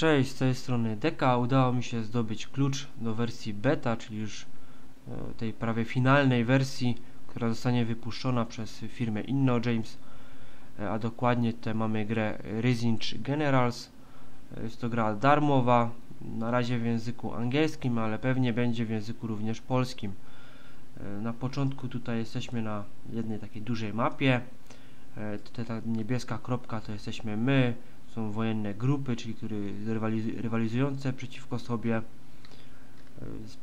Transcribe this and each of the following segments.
Cześć, z tej strony Deka. Udało mi się zdobyć klucz do wersji beta, czyli już e, tej prawie finalnej wersji, która zostanie wypuszczona przez firmę InnoJames. E, a dokładnie tutaj mamy grę Rising Generals. E, jest to gra darmowa, na razie w języku angielskim, ale pewnie będzie w języku również polskim. Na początku tutaj jesteśmy na jednej takiej dużej mapie. Tutaj ta niebieska kropka to jesteśmy my, są wojenne grupy, czyli które rywalizujące przeciwko sobie.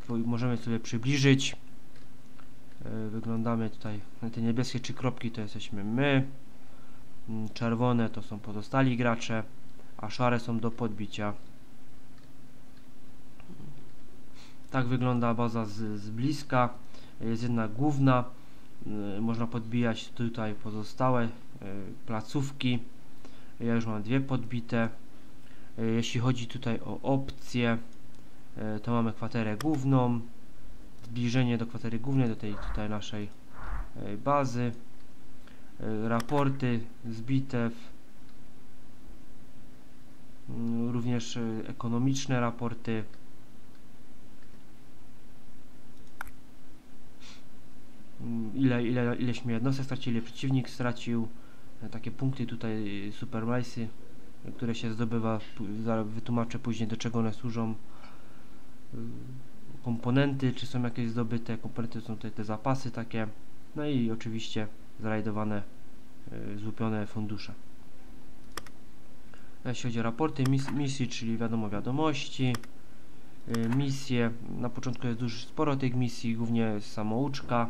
E, możemy sobie przybliżyć. E, wyglądamy tutaj na te niebieskie trzy kropki to jesteśmy my. Mm, czerwone to są pozostali gracze, a szare są do podbicia. Tak wygląda baza z, z bliska. Jest jedna główna. E, można podbijać tutaj pozostałe placówki. Ja już mam dwie podbite. E, jeśli chodzi tutaj o opcje, e, to mamy kwaterę główną, zbliżenie do kwatery głównej, do tej tutaj naszej e, bazy, raporty z bitew, mm, również ekonomiczne raporty, mm, ile, ile, ileśmy jednostek stracili, przeciwnik stracił, takie punkty tutaj supermajsy, które się zdobywa, wytłumaczę później do czego one służą. Y, komponenty, czy są jakieś zdobyte, komponenty są tutaj te zapasy takie, no i oczywiście zrajdowane, y, złupione fundusze. Jeśli chodzi o raporty mis misji, czyli wiadomo wiadomości, y, misje, na początku jest dużo sporo tych misji, głównie samouczka,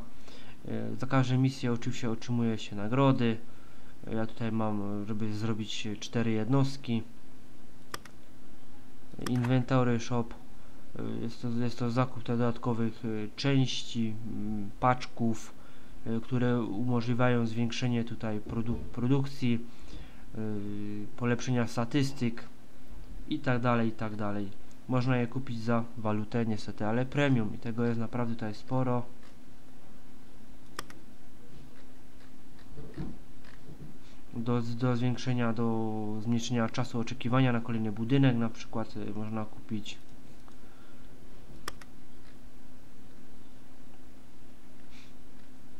za każdą misję oczywiście otrzymuje się nagrody, ja tutaj mam, żeby zrobić cztery jednostki. Inventory shop. Jest to, jest to zakup dodatkowych e, części, paczków, e, które umożliwiają zwiększenie tutaj produ produkcji, e, polepszenia statystyk i tak dalej, i tak dalej. Można je kupić za walutę niestety, ale premium i tego jest naprawdę tutaj sporo. Do, do zwiększenia, do zmniejszenia czasu oczekiwania na kolejny budynek, na przykład y, można kupić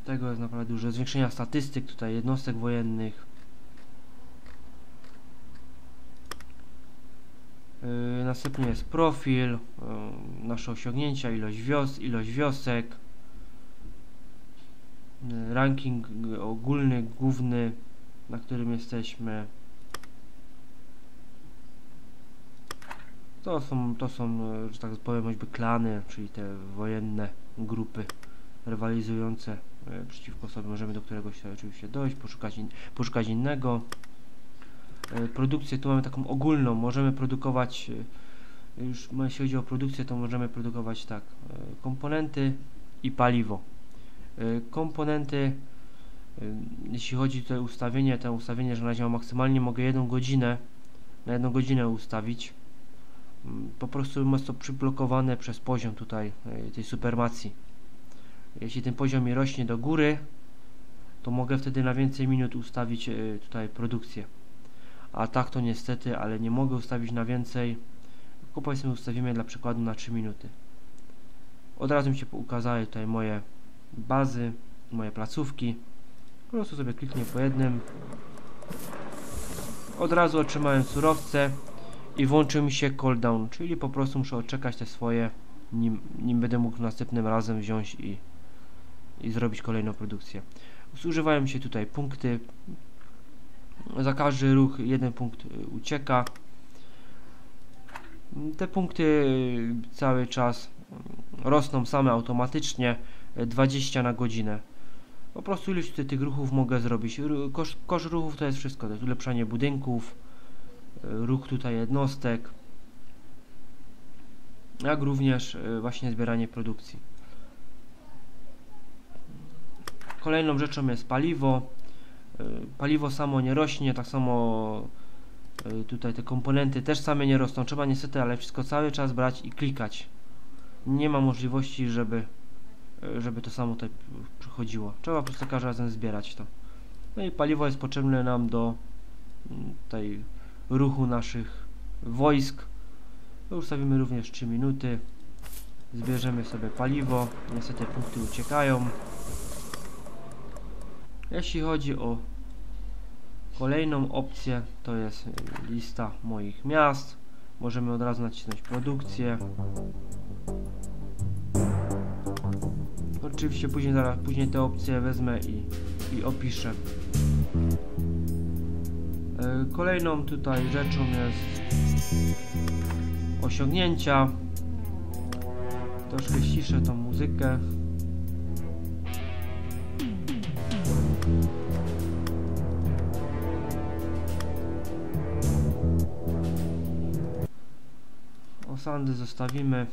tego jest naprawdę dużo, zwiększenia statystyk tutaj jednostek wojennych. Yy, następnie jest profil yy, nasze osiągnięcia, ilość wios, ilość wiosek. Yy, ranking ogólny, główny na którym jesteśmy. To są, to są, e, że tak powiem, choćby klany, czyli te wojenne grupy rywalizujące e, przeciwko sobie. Możemy do któregoś oczywiście dojść, poszukać, in, poszukać innego. E, produkcję tu mamy taką ogólną, możemy produkować, już jeśli chodzi o produkcję, to możemy produkować tak, komponenty i paliwo. Komponenty jeśli chodzi o ustawienie, to ustawienie, że na razie maksymalnie mogę jedną godzinę na jedną godzinę ustawić. Po prostu jest to przyblokowane przez poziom tutaj e, tej supermacji jeśli ten poziom mi rośnie do góry to mogę wtedy na więcej minut ustawić e, tutaj produkcję. A tak to niestety, ale nie mogę ustawić na więcej tylko powiedzmy ustawimy dla przykładu na 3 minuty. Od razu mi się ukazały tutaj moje bazy, moje placówki po prostu sobie kliknę po jednym. Od razu otrzymałem surowce i włączył mi się cooldown, czyli po prostu muszę odczekać te swoje, nim, nim będę mógł następnym razem wziąć i, i zrobić kolejną produkcję. Zużywają się tutaj punkty. Za każdy ruch jeden punkt y, ucieka. Te punkty y, cały czas rosną same automatycznie 20 na godzinę. Po prostu ilość tutaj tych ruchów mogę zrobić. Koszt, koszt ruchów to jest wszystko. To jest ulepszanie budynków, e, ruch tutaj jednostek, jak również e, właśnie zbieranie produkcji. Kolejną rzeczą jest paliwo. E, paliwo samo nie rośnie, tak samo tutaj te komponenty też same nie rosną. Trzeba niestety, ale wszystko cały czas brać i klikać. Nie ma możliwości, żeby żeby to samo tutaj przychodziło. Trzeba po prostu każdym razem zbierać to. No i paliwo jest potrzebne nam do mm, tej ruchu naszych wojsk, Ustawimy również 3 minuty. Zbierzemy sobie paliwo. Niestety punkty uciekają. Jeśli chodzi o kolejną opcję, to jest lista moich miast. Możemy od razu nacisnąć produkcję. Oczywiście później zaraz później te opcje wezmę i, i opiszę. E, Kolejną tutaj rzeczą jest osiągnięcia. Troszkę ściszę tą muzykę. Osandy zostawimy.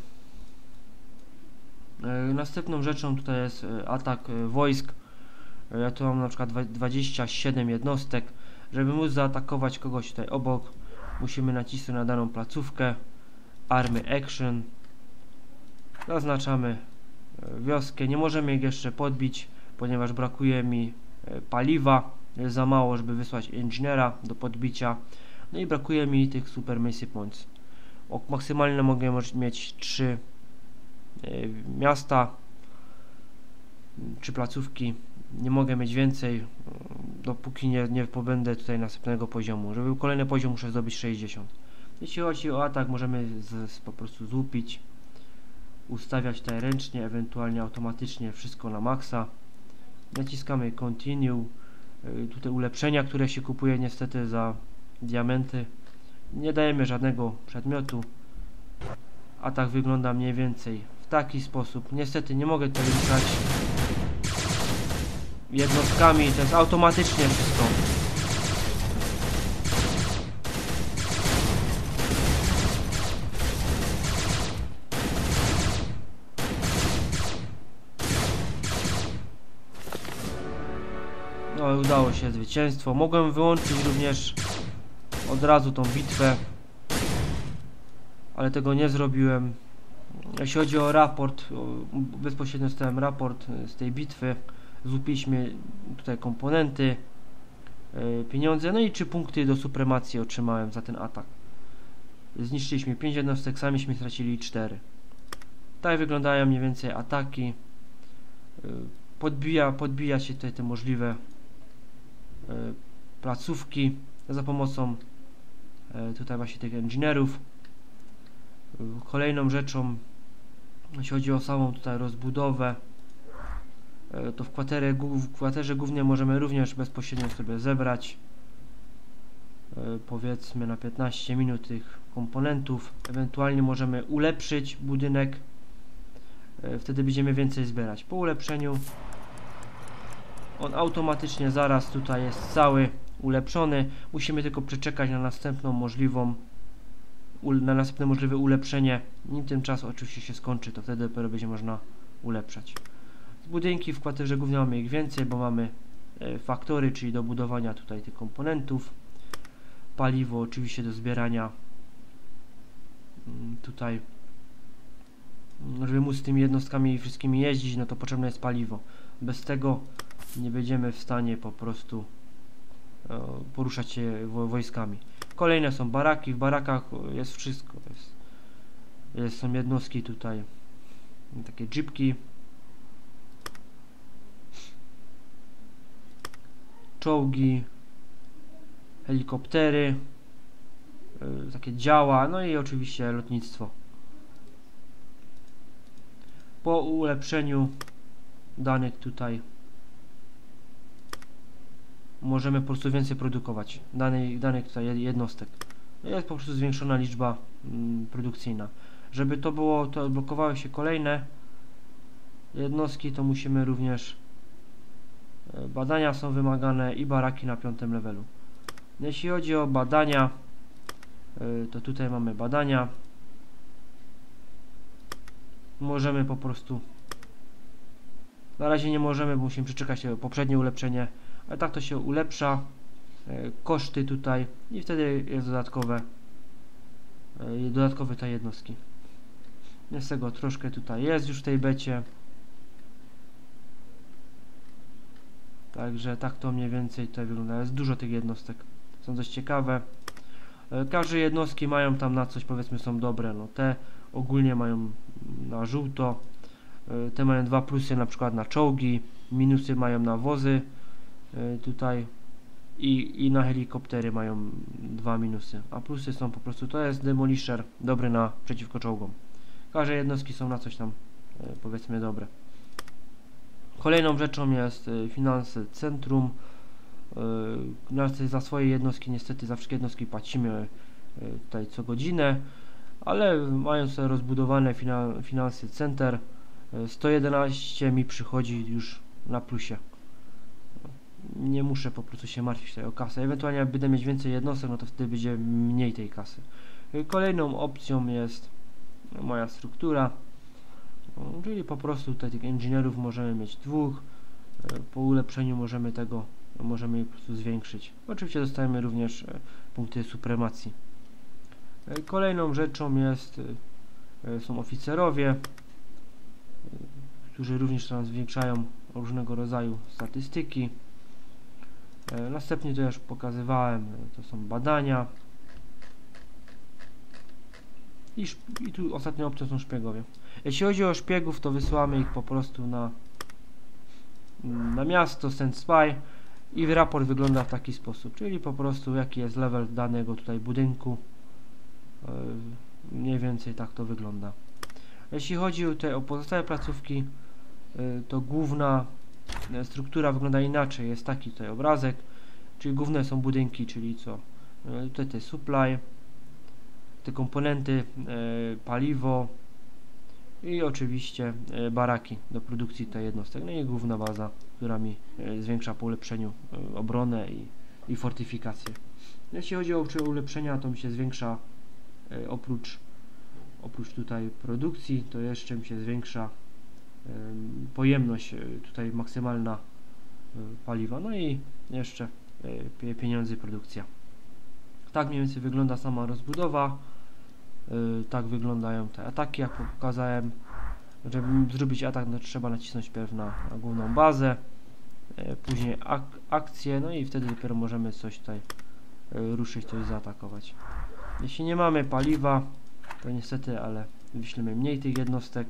E, Następną rzeczą tutaj jest e, atak e, wojsk. Ja tu mam na przykład dwa- 27 jednostek. Żeby móc zaatakować kogoś tutaj obok, musimy nacisnąć na daną placówkę. Army Action. Zaznaczamy wioskę. Nie możemy ich jeszcze podbić, ponieważ brakuje mi paliwa. Jest za mało, żeby wysłać inżyniera do podbicia. No i brakuje mi tych Super Mercy Points. O, maksymalnie mogę mieć 3 miasta, czy placówki. Nie mogę mieć więcej, y, dopóki nie, nie pobędę tutaj następnego poziomu. Żeby był kolejny poziom, muszę zdobyć 60. Jeśli chodzi o atak, możemy z, z, po prostu złupić, ustawiać tutaj ręcznie, ewentualnie automatycznie wszystko na maksa. Naciskamy Continue. Y, Tutaj ulepszenia, które się kupuje niestety za diamenty. Nie dajemy żadnego przedmiotu. Atak wygląda mniej więcej w taki sposób. Niestety nie mogę tutaj ruszać jednostkami, to jest automatycznie wszystko. No udało się zwycięstwo. Mogłem wyłączyć również od razu tą bitwę, ale tego nie zrobiłem. Jeśli chodzi o raport, bezpośrednio dostałem raport e, z tej bitwy. Złupiliśmy tutaj komponenty, e, pieniądze, no i 3 punkty do supremacji otrzymałem za ten atak. Zniszczyliśmy 5 jednostek, samiśmy stracili 4. Tak wyglądają mniej więcej ataki. E, Podbija, podbija się tutaj te możliwe placówki za pomocą tutaj właśnie tych inżynierów. Kolejną rzeczą, jeśli chodzi o samą tutaj rozbudowę, e, to w, kwaterę, głó- w kwaterze głównie możemy również bezpośrednio sobie zebrać e, powiedzmy na 15 minut tych komponentów. Ewentualnie możemy ulepszyć budynek, e, wtedy będziemy więcej zbierać. Po ulepszeniu on automatycznie zaraz tutaj jest cały ulepszony. Musimy tylko przeczekać na następną możliwą na następne możliwe ulepszenie. Nim ten czas oczywiście się skończy, to wtedy dopiero będzie można ulepszać. Z budynki w kwaterze głównie mamy ich więcej, bo mamy e, faktory, czyli do budowania tutaj tych komponentów. Paliwo oczywiście do zbierania mm, tutaj mm, żeby móc z tymi jednostkami wszystkimi jeździć, no to potrzebne jest paliwo. Bez tego nie będziemy w stanie po prostu e, poruszać się wo- wojskami. Kolejne są baraki. W barakach jest wszystko. Jest, jest, są jednostki tutaj. Takie jeepki. Czołgi. Helikoptery. y, Takie działa. No i oczywiście lotnictwo. Po ulepszeniu danych tutaj możemy po prostu więcej produkować danej, danych tutaj jed- jednostek. Jest po prostu zwiększona liczba mm, produkcyjna. Żeby to było, to odblokowały się kolejne jednostki, to musimy również e, badania są wymagane i baraki na piątym levelu. Jeśli chodzi o badania, e, to tutaj mamy badania. Możemy po prostu na razie nie możemy, bo musimy przeczekać to poprzednie ulepszenie ale tak to się ulepsza e, koszty tutaj i wtedy jest dodatkowe e, dodatkowe te jednostki. Jest tego troszkę tutaj jest już w tej becie. Także tak to mniej więcej tutaj wygląda. Jest dużo tych jednostek. Są dość ciekawe. E, Każde jednostki mają tam na coś, powiedzmy, są dobre. No, te ogólnie mają na żółto, te mają dwa plusy na przykład na czołgi, minusy mają na wozy tutaj i, i na helikoptery mają dwa minusy, a plusy są po prostu, to jest demolisher dobry na przeciwko czołgom. Każde jednostki są na coś tam e, powiedzmy dobre. Kolejną rzeczą jest e, finanse centrum. E, Za swoje jednostki niestety za wszystkie jednostki płacimy e, tutaj co godzinę, ale mając rozbudowane fina- finanse center e, 111 mi przychodzi już na plusie. Nie muszę po prostu się martwić tutaj o kasę. Ewentualnie jak będę mieć więcej jednostek, no to wtedy będzie mniej tej kasy. E, Kolejną opcją jest moja struktura, o, czyli po prostu tutaj tych inżynierów możemy mieć dwóch. E, Po ulepszeniu możemy tego, możemy je po prostu zwiększyć. Oczywiście dostajemy również punkty supremacji. Kolejną rzeczą jest, są oficerowie, którzy również tam zwiększają różnego rodzaju statystyki. E, Następnie to już pokazywałem, e, to są badania. I, I tu ostatnią opcją są szpiegowie. Jeśli chodzi o szpiegów, to wysyłamy ich po prostu na, na miasto, send spy i raport wygląda w taki sposób, czyli po prostu jaki jest level danego tutaj budynku. Yy, Mniej więcej tak to wygląda. Jeśli chodzi tutaj o pozostałe placówki, to główna struktura wygląda inaczej. Jest taki tutaj obrazek, czyli główne są budynki, czyli co? Yy, Tutaj te supply, te komponenty, yy, paliwo i oczywiście yy, baraki do produkcji tej jednostek. No i główna baza, która mi zwiększa po ulepszeniu obronę i, i fortyfikację. Jeśli chodzi o ulepszenia, to mi się zwiększa e, oprócz, oprócz tutaj produkcji, to jeszcze mi się zwiększa pojemność e, tutaj maksymalna e, paliwa, no i jeszcze e, pie- pieniądze produkcja. Tak mniej więcej wygląda sama rozbudowa, tak wyglądają te ataki, jak pokazałem. Żeby zrobić atak, no, trzeba nacisnąć pierw na, na główną bazę, później ak akcję, no i wtedy dopiero możemy coś tutaj ruszyć, coś zaatakować. Jeśli nie mamy paliwa, to niestety, ale wyślemy mniej tych jednostek.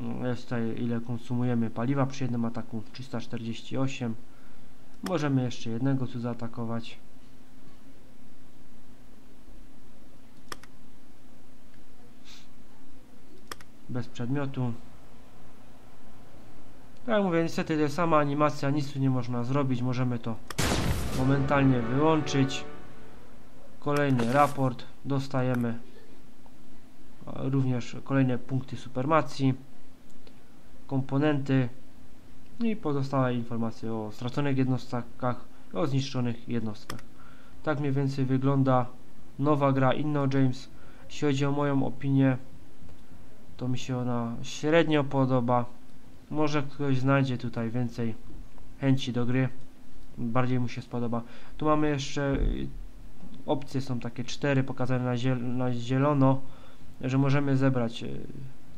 Mm, tutaj ile konsumujemy paliwa przy jednym ataku 348. Możemy jeszcze jednego tu zaatakować. Bez przedmiotu. Tak jak mówię, niestety to jest sama animacja, nic tu nie można zrobić, możemy to momentalnie wyłączyć. Kolejny raport dostajemy również kolejne punkty supermacji, komponenty i pozostałe informacje o straconych jednostkach i o zniszczonych jednostkach. Tak mniej więcej wygląda nowa gra Inno James. Jeśli chodzi o moją opinię, to mi się ona średnio podoba. Może ktoś znajdzie tutaj więcej chęci do gry. Bardziej mu się spodoba. Tu mamy jeszcze opcje są takie cztery pokazane na, na zielono, że możemy zebrać y,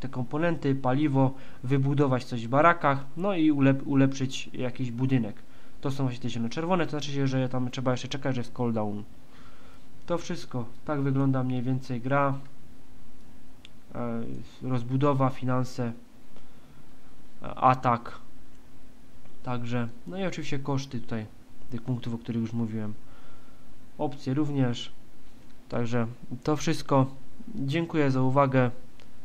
te komponenty, paliwo, wybudować coś w barakach, no i ulep ulepszyć jakiś budynek. To są właśnie te zielono-czerwone, to znaczy, się, że tam trzeba jeszcze czekać, że jest cooldown. To wszystko. Tak wygląda mniej więcej gra. E, rozbudowa, finanse, e, atak. Także, no i oczywiście koszty tutaj tych punktów, o których już mówiłem. Opcje również. Także to wszystko. Dziękuję za uwagę.